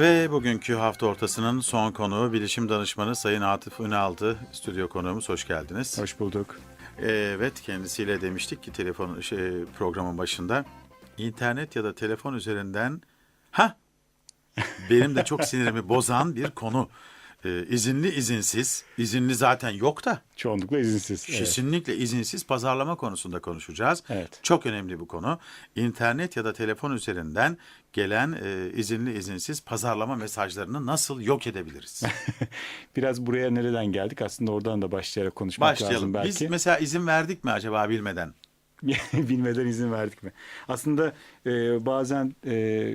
Ve bugünkü hafta ortasının son konuğu bilişim danışmanı Sayın Atıf Ünal'dı. Stüdyo konuğumuz hoş geldiniz. Hoş bulduk. Evet kendisiyle demiştik ki telefon şey, programın başında internet ya da telefon üzerinden ha benim de çok sinirimi bozan bir konu. Ee, izinli izinsiz, izinli zaten yok da Çoğunlukla izinsiz. Evet. kesinlikle izinsiz pazarlama konusunda konuşacağız. Evet. Çok önemli bu konu. İnternet ya da telefon üzerinden gelen e, izinli izinsiz pazarlama mesajlarını nasıl yok edebiliriz? Biraz buraya nereden geldik? Aslında oradan da başlayarak konuşmak lazım Başlayalım. belki. Biz mesela izin verdik mi acaba bilmeden? Bilmeden izin verdik mi? Aslında e, bazen e,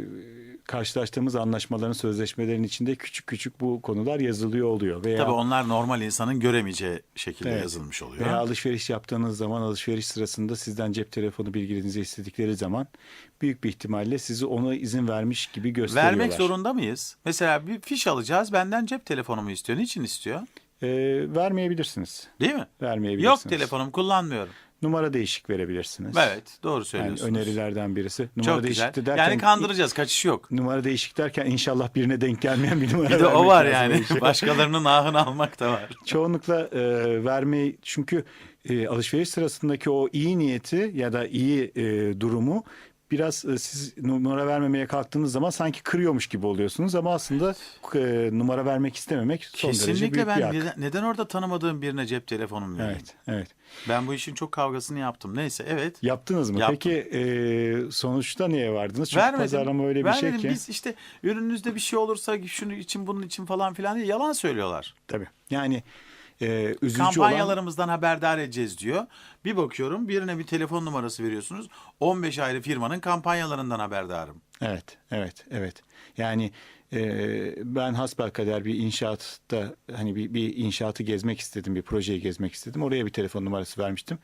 karşılaştığımız anlaşmaların, sözleşmelerin içinde küçük küçük bu konular yazılıyor oluyor. Veya, Tabii onlar normal insanın göremeyeceği şekilde Evet. yazılmış oluyor. Veya alışveriş yaptığınız zaman alışveriş sırasında sizden cep telefonu bilgilerinizi istedikleri zaman büyük bir ihtimalle sizi ona izin vermiş gibi gösteriyorlar. Vermek zorunda mıyız? Mesela bir fiş alacağız. Benden cep telefonumu istiyor. Niçin istiyor? E, vermeyebilirsiniz. Değil mi? Vermeyebilirsiniz. Yok telefonum kullanmıyorum. Numara değişik verebilirsiniz. Evet doğru Yani söylüyorsunuz. önerilerden birisi. Numara Çok güzel. değişikti derken Yani kandıracağız kaçış yok. numara değişik derken inşallah birine denk gelmeyen bir numara Bir de o vermek var lazım yani. işe. Başkalarının ahını almak da var. Çoğunlukla e, vermeyi çünkü e, alışveriş sırasındaki o iyi niyeti ya da iyi e, durumu biraz e, siz numara vermemeye kalktığınız zaman sanki kırıyormuş gibi oluyorsunuz ama aslında e, numara vermek istememek son derece büyük Kesinlikle bir ben hak. neden, neden orada tanımadığım birine cep telefonumu vereyim? Evet, evet. Ben bu işin çok kavgasını yaptım. Neyse evet. Yaptınız mı? Yaptım. Peki e, sonuçta niye vardınız? Çünkü Vermedim. pazarlama öyle bir Vermedim. şey ki. Biz işte ürününüzde bir şey olursa şunu için bunun için falan filan diye yalan söylüyorlar. Tabii. Yani e, üzücü olan Kampanyalarımızdan haberdar edeceğiz diyor. Bir bakıyorum birine bir telefon numarası veriyorsunuz. 15 ayrı firmanın kampanyalarından haberdarım. Evet, evet, evet. Yani ben hasbelkader bir inşaatta hani bir, bir inşaatı gezmek istedim, bir projeyi gezmek istedim. Oraya bir telefon numarası vermiştim.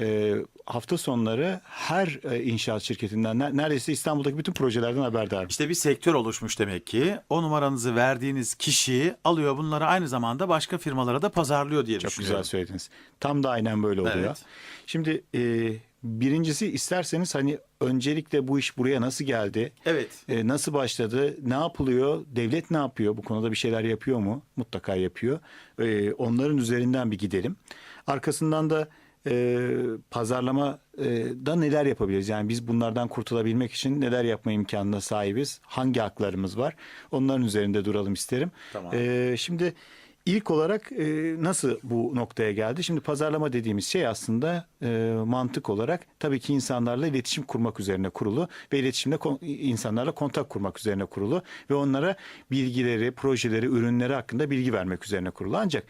E, hafta sonları her e, inşaat şirketinden ne- neredeyse İstanbul'daki bütün projelerden haberdarım. İşte bir sektör oluşmuş demek ki. O numaranızı verdiğiniz kişi alıyor bunları aynı zamanda başka firmalara da pazarlıyor diye Çok düşünüyorum. güzel söylediniz. Tam da aynen böyle oluyor. Evet. Şimdi e, birincisi isterseniz hani öncelikle bu iş buraya nasıl geldi? Evet. E, nasıl başladı? Ne yapılıyor? Devlet ne yapıyor? Bu konuda bir şeyler yapıyor mu? Mutlaka yapıyor. E, onların üzerinden bir gidelim. Arkasından da e, pazarlama e, da neler yapabiliriz? Yani biz bunlardan kurtulabilmek için neler yapma imkanına sahibiz? Hangi haklarımız var? Onların üzerinde duralım isterim. Tamam. E, şimdi ilk olarak e, nasıl bu noktaya geldi? Şimdi pazarlama dediğimiz şey aslında e, mantık olarak tabii ki insanlarla iletişim kurmak üzerine kurulu ve iletişimde kon- insanlarla kontak kurmak üzerine kurulu ve onlara bilgileri, projeleri, ürünleri hakkında bilgi vermek üzerine kurulu. Ancak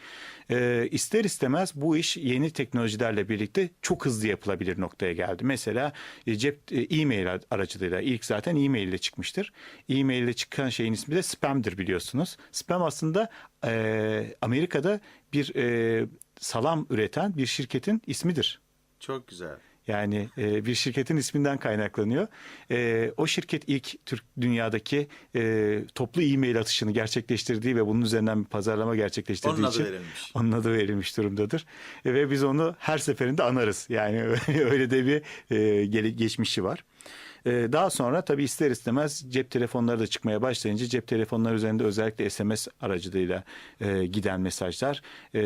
e, ister istemez bu iş yeni teknolojilerle birlikte çok hızlı yapılabilir noktaya geldi. Mesela e, cep e, e-mail aracılığıyla ilk zaten e-mail ile çıkmıştır. E-mail ile çıkan şeyin ismi de spam'dır biliyorsunuz. Spam aslında e, Amerika'da bir e, salam üreten bir şirketin ismidir. Çok güzel. Yani e, bir şirketin isminden kaynaklanıyor. E, o şirket ilk Türk dünyadaki e, toplu e-mail atışını gerçekleştirdiği ve bunun üzerinden bir pazarlama gerçekleştirdiği Onun adı için verilmiş. onun adı verilmiş durumdadır. E, ve biz onu her seferinde anarız. Yani öyle de bir e, geçmişi var. E, daha sonra tabii ister istemez cep telefonları da çıkmaya başlayınca cep telefonları üzerinde özellikle SMS aracılığıyla e, giden mesajlar, e,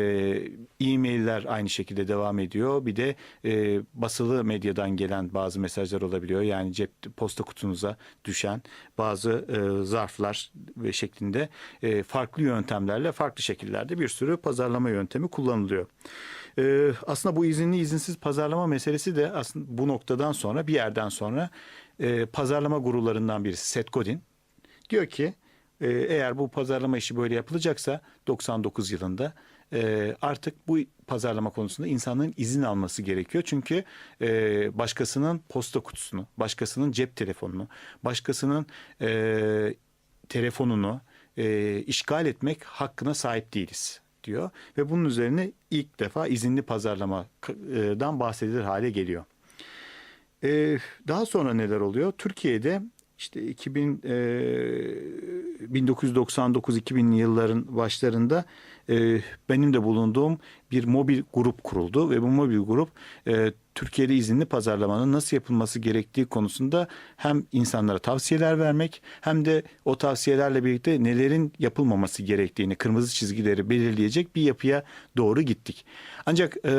e-mailler aynı şekilde devam ediyor. Bir de e, basılı medyadan gelen bazı mesajlar olabiliyor. Yani cep posta kutunuza düşen bazı e, zarflar ve şeklinde e, farklı yöntemlerle farklı şekillerde bir sürü pazarlama yöntemi kullanılıyor. E, aslında bu izinli izinsiz pazarlama meselesi de aslında bu noktadan sonra bir yerden sonra e, pazarlama gurularından birisi Seth Godin diyor ki e, eğer bu pazarlama işi böyle yapılacaksa 99 yılında e, artık bu pazarlama konusunda insanların izin alması gerekiyor. Çünkü e, başkasının posta kutusunu, başkasının cep telefonunu, başkasının e, telefonunu e, işgal etmek hakkına sahip değiliz diyor. Ve bunun üzerine ilk defa izinli pazarlamadan bahsedilir hale geliyor. Ee, daha sonra neler oluyor? Türkiye'de işte 2000 e, 1999-2000 yılların başlarında e, benim de bulunduğum bir mobil grup kuruldu ve bu mobil grup e, Türkiye'de izinli pazarlamanın nasıl yapılması gerektiği konusunda hem insanlara tavsiyeler vermek hem de o tavsiyelerle birlikte nelerin yapılmaması gerektiğini, kırmızı çizgileri belirleyecek bir yapıya doğru gittik. Ancak e,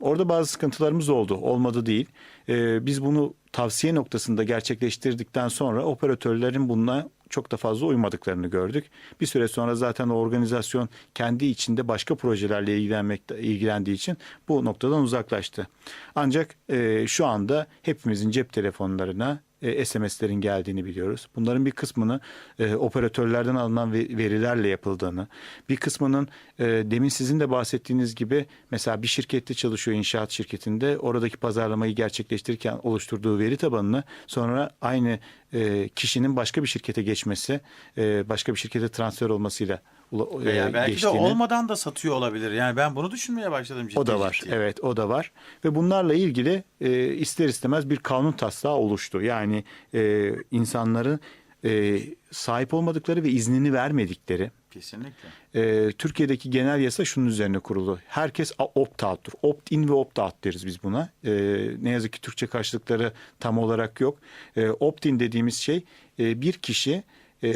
orada bazı sıkıntılarımız oldu, olmadı değil. E, biz bunu tavsiye noktasında gerçekleştirdikten sonra operatörlerin bununla çok da fazla uymadıklarını gördük. Bir süre sonra zaten organizasyon kendi içinde başka projelerle ilgilenmekte ilgilendiği için bu noktadan uzaklaştı. Ancak e, şu anda hepimizin cep telefonlarına e, SMS'lerin geldiğini biliyoruz. Bunların bir kısmını e, operatörlerden alınan ve- verilerle yapıldığını, bir kısmının e, demin sizin de bahsettiğiniz gibi mesela bir şirkette çalışıyor inşaat şirketinde oradaki pazarlamayı gerçekleştirirken oluşturduğu veri tabanını sonra aynı e, kişinin başka bir şirkete geçmesi, e, başka bir şirkete transfer olmasıyla ula- e, Veya belki de geçtiğini. olmadan da satıyor olabilir. Yani ben bunu düşünmeye başladım ciddi O da var. ciddi. Evet, o da var. Ve bunlarla ilgili e, ister istemez bir kanun taslağı oluştu. Yani e, insanların e, sahip olmadıkları ve iznini vermedikleri Kesinlikle. e, Türkiye'deki genel yasa şunun üzerine kurulu. Herkes opt-out'tur. Opt-in ve opt-out deriz biz buna. E, ne yazık ki Türkçe karşılıkları tam olarak yok. E, opt-in dediğimiz şey e, bir kişi e,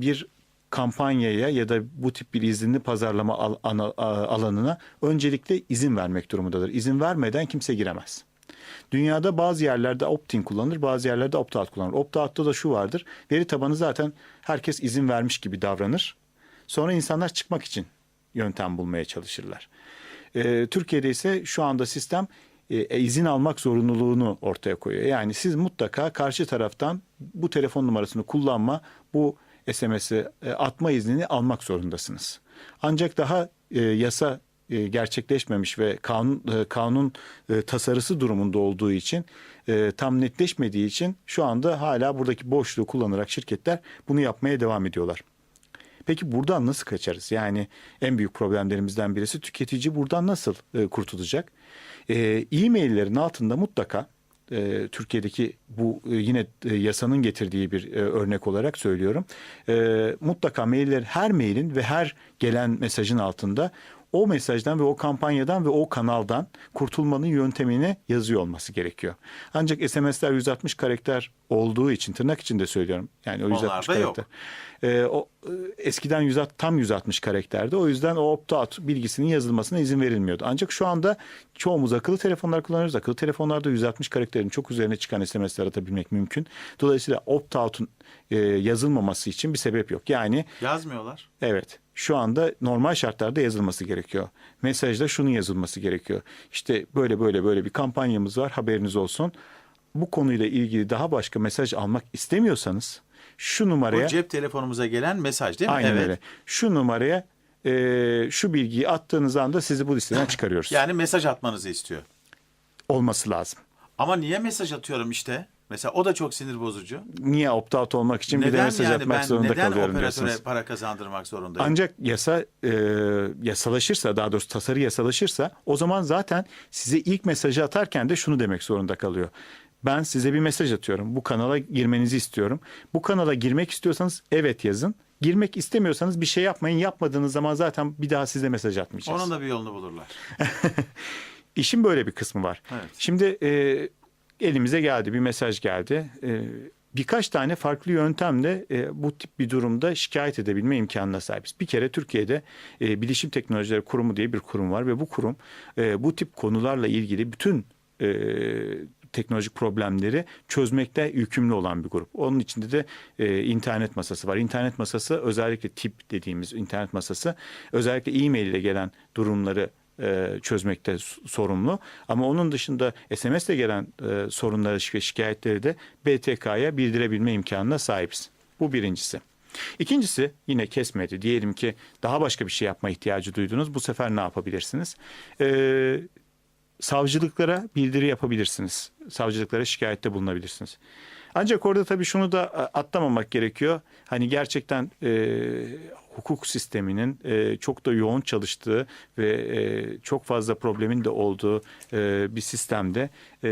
bir kampanyaya ya da bu tip bir izinli pazarlama al- ana- alanına öncelikle izin vermek durumundadır. İzin vermeden kimse giremez. Dünyada bazı yerlerde opt-in kullanılır, bazı yerlerde opt-out kullanılır. Opt-out'ta da şu vardır. Veri tabanı zaten herkes izin vermiş gibi davranır. Sonra insanlar çıkmak için yöntem bulmaya çalışırlar. Ee, Türkiye'de ise şu anda sistem e, izin almak zorunluluğunu ortaya koyuyor. Yani siz mutlaka karşı taraftan bu telefon numarasını kullanma, bu SMS'i e, atma iznini almak zorundasınız. Ancak daha e, yasa e, gerçekleşmemiş ve kanun kanun tasarısı durumunda olduğu için tam netleşmediği için şu anda hala buradaki boşluğu kullanarak şirketler bunu yapmaya devam ediyorlar. Peki buradan nasıl kaçarız? Yani en büyük problemlerimizden birisi tüketici buradan nasıl kurtulacak? E-maillerin altında mutlaka e, Türkiye'deki bu e, yine e, yasanın getirdiği bir örnek olarak söylüyorum. Mutlaka mailler her mailin ve her gelen mesajın altında o mesajdan ve o kampanyadan ve o kanaldan kurtulmanın yöntemini yazıyor olması gerekiyor. Ancak SMS'ler 160 karakter olduğu için tırnak içinde söylüyorum. Yani o Onlar 160 da yok. karakter. Ee, o e, eskiden 100 tam 160 karakterdi. O yüzden o opt-out bilgisinin yazılmasına izin verilmiyordu. Ancak şu anda çoğumuz akıllı telefonlar kullanıyoruz. Akıllı telefonlarda 160 karakterin çok üzerine çıkan SMS'ler atabilmek mümkün. Dolayısıyla opt-out'un e, yazılmaması için bir sebep yok. Yani Yazmıyorlar. Evet. Şu anda normal şartlarda yazılması gerekiyor. Mesajda şunun yazılması gerekiyor. İşte böyle böyle böyle bir kampanyamız var haberiniz olsun. Bu konuyla ilgili daha başka mesaj almak istemiyorsanız şu numaraya Bu cep telefonumuza gelen mesaj değil mi? aynen evet. öyle. Şu numaraya e, şu bilgiyi attığınız anda sizi bu listeden çıkarıyoruz. Yani mesaj atmanızı istiyor. Olması lazım. Ama niye mesaj atıyorum işte? Mesela o da çok sinir bozucu. Niye opt-out olmak için bir de neden mesaj yani atmak ben zorunda neden kalıyorum operatöre diyorsunuz. para kazandırmak zorundayım? Ancak yasa e, yasalaşırsa daha doğrusu tasarı yasalaşırsa o zaman zaten size ilk mesajı atarken de şunu demek zorunda kalıyor. Ben size bir mesaj atıyorum. Bu kanala girmenizi istiyorum. Bu kanala girmek istiyorsanız evet yazın. Girmek istemiyorsanız bir şey yapmayın. Yapmadığınız zaman zaten bir daha size mesaj atmayacağız. Onun da bir yolunu bulurlar. İşin böyle bir kısmı var. Evet. Şimdi e, elimize geldi bir mesaj geldi. E, birkaç tane farklı yöntemle e, bu tip bir durumda şikayet edebilme imkanına sahibiz. Bir kere Türkiye'de e, Bilişim Teknolojileri Kurumu diye bir kurum var ve bu kurum e, bu tip konularla ilgili bütün teknolojik problemleri çözmekte yükümlü olan bir grup. Onun içinde de e, internet masası var. İnternet masası özellikle tip dediğimiz internet masası özellikle e-mail ile gelen durumları e, çözmekte sorumlu. Ama onun dışında SMS ile gelen e, sorunları ve şikayetleri de BTK'ya bildirebilme imkanına sahibiz. Bu birincisi. İkincisi yine kesmedi. Diyelim ki daha başka bir şey yapma ihtiyacı duydunuz. Bu sefer ne yapabilirsiniz? Ee, savcılıklara bildiri yapabilirsiniz. Savcılıklara şikayette bulunabilirsiniz. Ancak orada tabii şunu da a, atlamamak gerekiyor. Hani gerçekten e, hukuk sisteminin e, çok da yoğun çalıştığı ve e, çok fazla problemin de olduğu e, bir sistemde e,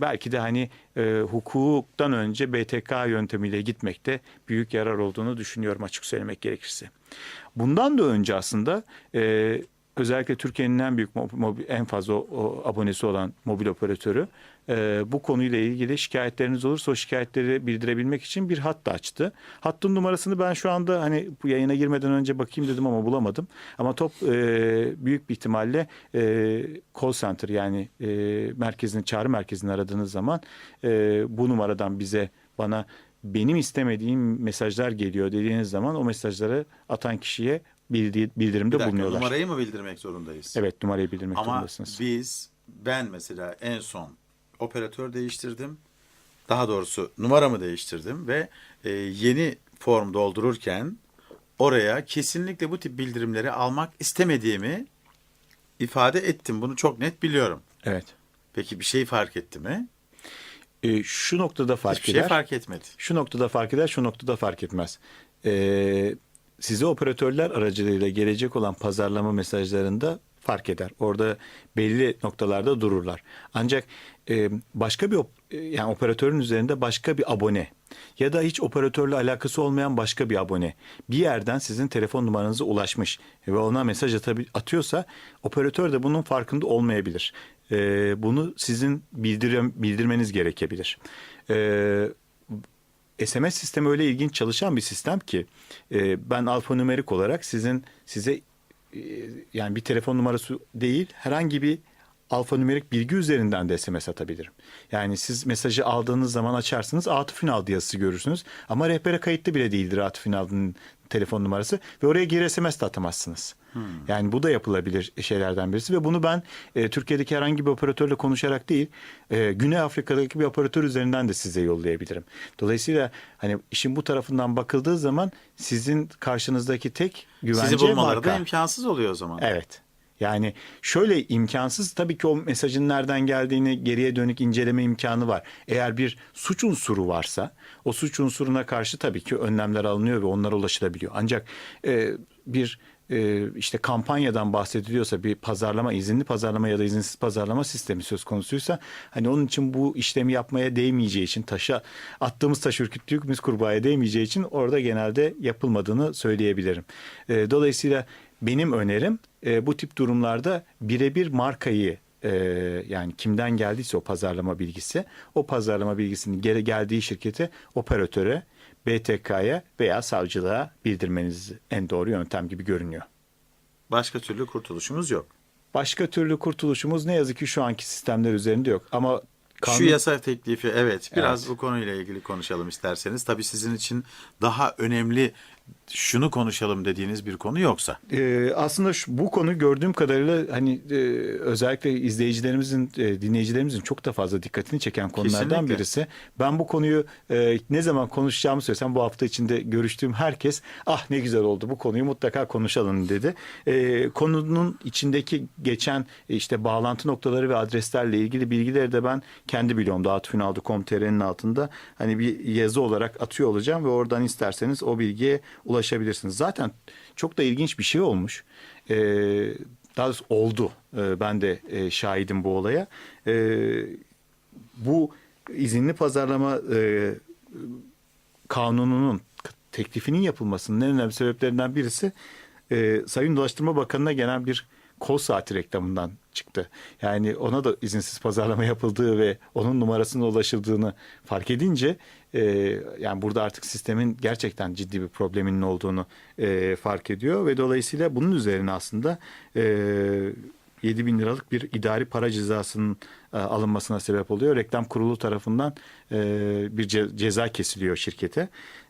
belki de hani e, hukuktan önce BTK yöntemiyle gitmekte büyük yarar olduğunu düşünüyorum açık söylemek gerekirse. Bundan da önce aslında e, özellikle Türkiye'nin en büyük en fazla abonesi olan mobil operatörü e, bu konuyla ilgili şikayetleriniz olursa o şikayetleri bildirebilmek için bir hat da açtı. Hattın numarasını ben şu anda hani bu yayına girmeden önce bakayım dedim ama bulamadım. Ama top e, büyük bir ihtimalle e, call center yani e, merkezini çağrı merkezini aradığınız zaman bu numaradan bize bana benim istemediğim mesajlar geliyor dediğiniz zaman o mesajları atan kişiye bildirimde Bir dakika bulunuyorlar. numarayı mı bildirmek zorundayız? Evet numarayı bildirmek Ama zorundasınız. biz ben mesela en son operatör değiştirdim. Daha doğrusu numaramı değiştirdim ve e, yeni form doldururken oraya kesinlikle bu tip bildirimleri almak istemediğimi ifade ettim. Bunu çok net biliyorum. Evet. Peki bir şey fark etti mi? E, şu noktada fark Hiçbir eder. şey fark etmedi. Şu noktada fark eder, şu noktada fark etmez. E, size operatörler aracılığıyla gelecek olan pazarlama mesajlarında fark eder. Orada belli noktalarda dururlar. Ancak e, başka bir e, yani operatörün üzerinde başka bir abone ya da hiç operatörle alakası olmayan başka bir abone bir yerden sizin telefon numaranıza ulaşmış ve ona mesaj atıyorsa operatör de bunun farkında olmayabilir. E, bunu sizin bildirim, bildirmeniz gerekebilir. E, SMS sistemi öyle ilginç çalışan bir sistem ki e, ben alfanümerik olarak sizin size e, yani bir telefon numarası değil herhangi bir alfanümerik bilgi üzerinden de SMS atabilirim. Yani siz mesajı aldığınız zaman açarsınız Atıf Ünal yazısı görürsünüz ama rehbere kayıtlı bile değildir Atıf Ünal'ın telefon numarası ve oraya geri SMS de atamazsınız. Yani bu da yapılabilir şeylerden birisi ve bunu ben e, Türkiye'deki herhangi bir operatörle konuşarak değil, e, Güney Afrika'daki bir operatör üzerinden de size yollayabilirim. Dolayısıyla hani işin bu tarafından bakıldığı zaman sizin karşınızdaki tek güvence Sizi bulmaları da imkansız oluyor o zaman. Evet. Yani şöyle imkansız tabii ki o mesajın nereden geldiğini geriye dönük inceleme imkanı var. Eğer bir suç unsuru varsa o suç unsuruna karşı tabii ki önlemler alınıyor ve onlara ulaşılabiliyor. Ancak e, bir e, işte kampanyadan bahsediliyorsa bir pazarlama izinli pazarlama ya da izinsiz pazarlama sistemi söz konusuysa hani onun için bu işlemi yapmaya değmeyeceği için taşa attığımız taş ürküttüğümüz kurbağaya değmeyeceği için orada genelde yapılmadığını söyleyebilirim. E, dolayısıyla benim önerim e, bu tip durumlarda birebir markayı e, yani kimden geldiyse o pazarlama bilgisi o pazarlama bilgisinin geri geldiği şirkete operatöre BTK'ya veya savcılığa bildirmeniz en doğru yöntem gibi görünüyor. Başka türlü kurtuluşumuz yok. Başka türlü kurtuluşumuz ne yazık ki şu anki sistemler üzerinde yok. Ama kanun- Şu yasa teklifi evet biraz Evet. bu konuyla ilgili konuşalım isterseniz. Tabii sizin için daha önemli şunu konuşalım dediğiniz bir konu yoksa. Ee, aslında şu, bu konu gördüğüm kadarıyla hani e, özellikle izleyicilerimizin, e, dinleyicilerimizin çok da fazla dikkatini çeken konulardan Kesinlikle. birisi. Ben bu konuyu e, ne zaman konuşacağımı söylesem bu hafta içinde görüştüğüm herkes ah ne güzel oldu bu konuyu mutlaka konuşalım dedi. E, konunun içindeki geçen e, işte bağlantı noktaları ve adreslerle ilgili bilgileri de ben kendi biliyorum. Dağıtfinaldo.com.tr'nin altında hani bir yazı olarak atıyor olacağım ve oradan isterseniz o bilgiye ulaşabilirsiniz. Zaten çok da ilginç bir şey olmuş. Ee, daha doğrusu oldu. Ee, ben de e, şahidim bu olaya. Ee, bu izinli pazarlama e, kanununun teklifinin yapılmasının en önemli sebeplerinden birisi e, Sayın Ulaştırma Bakanı'na gelen bir kol saati reklamından çıktı. Yani ona da izinsiz pazarlama yapıldığı ve onun numarasına ulaşıldığını fark edince e, yani burada artık sistemin gerçekten ciddi bir probleminin olduğunu e, fark ediyor ve dolayısıyla bunun üzerine aslında e, 7 bin liralık bir idari para cezasının e, alınmasına sebep oluyor. Reklam kurulu tarafından e, bir ce- ceza kesiliyor şirkete.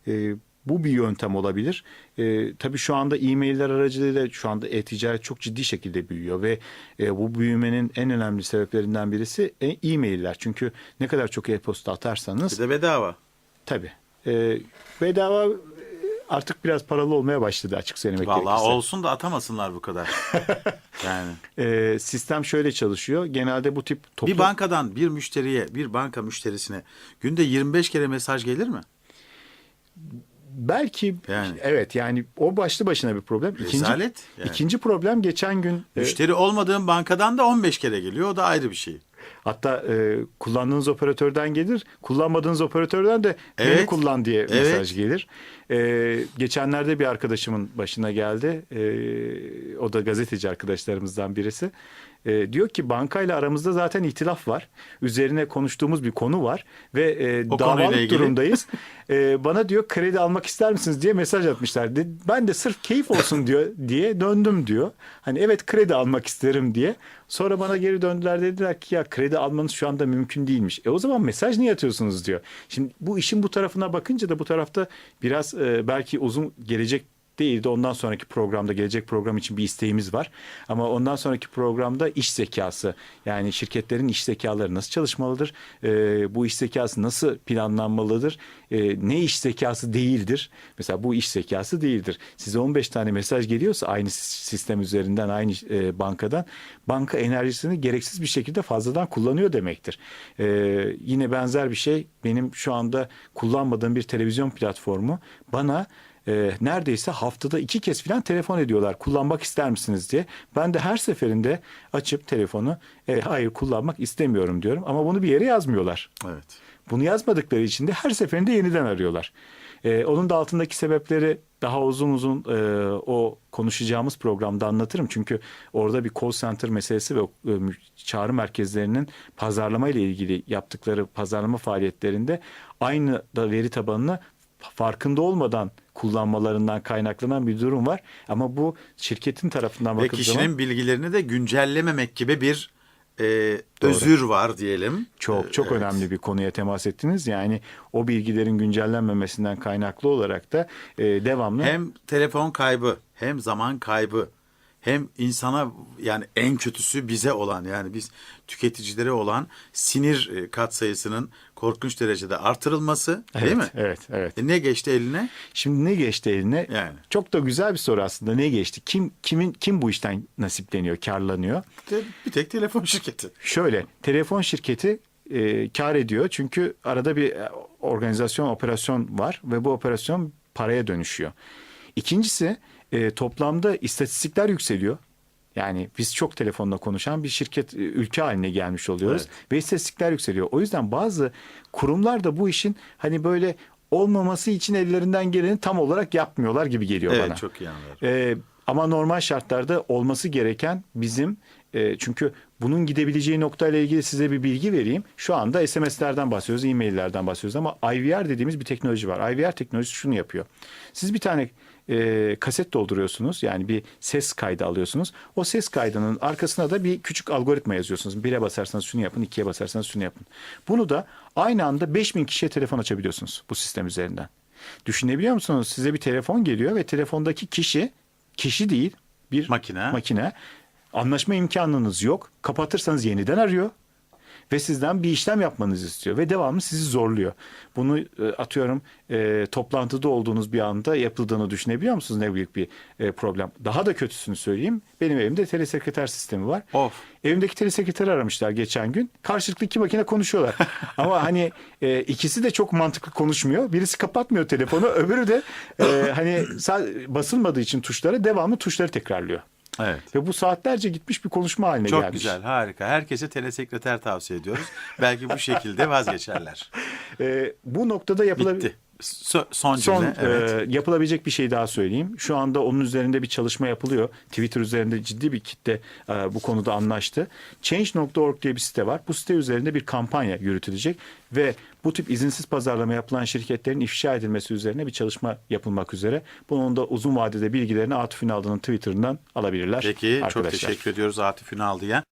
E, bu bir yöntem olabilir. E, tabii şu anda e-mailler aracılığıyla şu anda e-ticaret çok ciddi şekilde büyüyor ve e, bu büyümenin en önemli sebeplerinden birisi e- e-mailler. Çünkü ne kadar çok e-posta atarsanız Bir de bedava. tabii e, bedava artık biraz paralı olmaya başladı açık söylemek Vallahi gerekirse. olsun da atamasınlar bu kadar. yani E, sistem şöyle çalışıyor. Genelde bu tip toplu... bir bankadan bir müşteriye, bir banka müşterisine günde 25 kere mesaj gelir mi? Belki Yani. evet yani o başlı başına bir problem. İkinci, Rezalet yani. ikinci problem geçen gün e, Müşteri olmadığın bankadan da 15 kere geliyor. O da ayrı bir şey. Hatta e, kullandığınız operatörden gelir, kullanmadığınız operatörden de beni Evet. kullan diye Evet. mesaj gelir. E, geçenlerde bir arkadaşımın başına geldi. E, o da gazeteci arkadaşlarımızdan birisi. E, diyor ki bankayla aramızda zaten ihtilaf var. Üzerine konuştuğumuz bir konu var ve e, O konuyla davalık ilgili. durumdayız. E, bana diyor kredi almak ister misiniz diye mesaj atmışlar. De- Ben de sırf keyif olsun diyor diye döndüm diyor. Hani evet kredi almak isterim diye. Sonra bana geri döndüler dediler ki ya kredi almanız şu anda mümkün değilmiş. E o zaman mesaj niye atıyorsunuz diyor. Şimdi bu işin bu tarafına bakınca da bu tarafta biraz e, belki uzun gelecek değildi. Ondan sonraki programda gelecek program için bir isteğimiz var. Ama ondan sonraki programda iş zekası yani şirketlerin iş zekaları nasıl çalışmalıdır? Ee, bu iş zekası nasıl planlanmalıdır? Ee, ne iş zekası değildir? Mesela bu iş zekası değildir. Size 15 tane mesaj geliyorsa aynı sistem üzerinden aynı e, bankadan banka enerjisini gereksiz bir şekilde fazladan kullanıyor demektir. Ee, yine benzer bir şey benim şu anda kullanmadığım bir televizyon platformu bana e, neredeyse haftada iki kez falan telefon ediyorlar. Kullanmak ister misiniz diye. Ben de her seferinde açıp telefonu e, hayır kullanmak istemiyorum diyorum. Ama bunu bir yere yazmıyorlar. Evet. Bunu yazmadıkları için de her seferinde yeniden arıyorlar. E, onun da altındaki sebepleri daha uzun uzun e, o konuşacağımız programda anlatırım. Çünkü orada bir call center meselesi ve e, çağrı merkezlerinin pazarlama ile ilgili yaptıkları pazarlama faaliyetlerinde aynı da veri tabanını farkında olmadan kullanmalarından kaynaklanan bir durum var. Ama bu şirketin tarafından Ve bakıldığı kişinin zaman bilgilerini de güncellememek gibi bir e, özür var diyelim. çok çok Evet. önemli bir konuya temas ettiniz. Yani o bilgilerin güncellenmemesinden kaynaklı olarak da e, devamlı Hem telefon kaybı, hem zaman kaybı, hem insana yani en kötüsü bize olan yani biz tüketicilere olan sinir e, katsayısının korkunç derecede artırılması değil Evet, mi? Evet, evet. E ne geçti eline? Şimdi ne geçti eline? Yani. Çok da güzel bir soru aslında. Ne geçti? Kim kimin kim bu işten nasipleniyor, karlanıyor? Bir tek telefon şirketi. Şöyle, telefon şirketi e, kar ediyor çünkü arada bir e, organizasyon, operasyon var ve bu operasyon paraya dönüşüyor. İkincisi e, toplamda istatistikler yükseliyor. Yani biz çok telefonla konuşan bir şirket e, ülke haline gelmiş oluyoruz ve istatistikler yükseliyor. O yüzden bazı kurumlar da bu işin hani böyle olmaması için ellerinden geleni tam olarak yapmıyorlar gibi geliyor Evet bana. çok iyi anlıyorum. Ee, ama normal şartlarda olması gereken bizim e, çünkü bunun gidebileceği noktayla ilgili size bir bilgi vereyim. Şu anda SMS'lerden bahsediyoruz, e-maillerden bahsediyoruz ama IVR dediğimiz bir teknoloji var. IVR teknolojisi şunu yapıyor. Siz bir tane e, kaset dolduruyorsunuz yani bir ses kaydı alıyorsunuz. O ses kaydının arkasına da bir küçük algoritma yazıyorsunuz. Bire basarsanız şunu yapın, ikiye basarsanız şunu yapın. Bunu da aynı anda 5000 kişiye telefon açabiliyorsunuz bu sistem üzerinden. Düşünebiliyor musunuz? Size bir telefon geliyor ve telefondaki kişi kişi değil bir Makine. makine. Anlaşma imkanınız yok. Kapatırsanız yeniden arıyor ve sizden bir işlem yapmanızı istiyor ve devamlı sizi zorluyor. Bunu e, atıyorum e, toplantıda olduğunuz bir anda yapıldığını düşünebiliyor musunuz? Ne büyük bir e, problem. Daha da kötüsünü söyleyeyim. Benim evimde telesekreter sistemi var. Of. Evimdeki telesekreteri aramışlar geçen gün. Karşılıklı iki makine konuşuyorlar. Ama hani e, ikisi de çok mantıklı konuşmuyor. Birisi kapatmıyor telefonu, öbürü de e, hani basılmadığı için tuşlara devamlı tuşları tekrarlıyor. Evet. Ve bu saatlerce gitmiş bir konuşma haline Çok gelmiş. güzel, harika. Herkese telesekreter tavsiye ediyoruz. Belki bu şekilde vazgeçerler. E, bu noktada yapılabilir. Bitti. So- son cümle. Son evet. e, yapılabilecek bir şey daha söyleyeyim. Şu anda onun üzerinde bir çalışma yapılıyor. Twitter üzerinde ciddi bir kitle e, bu konuda anlaştı. Change.org diye bir site var. Bu site üzerinde bir kampanya yürütülecek ve bu tip izinsiz pazarlama yapılan şirketlerin ifşa edilmesi üzerine bir çalışma yapılmak üzere. Bunun da uzun vadede bilgilerini Atıf Ünal'ın Twitter'ından alabilirler Peki çok arkadaşlar. teşekkür ediyoruz Atif Ünal diye.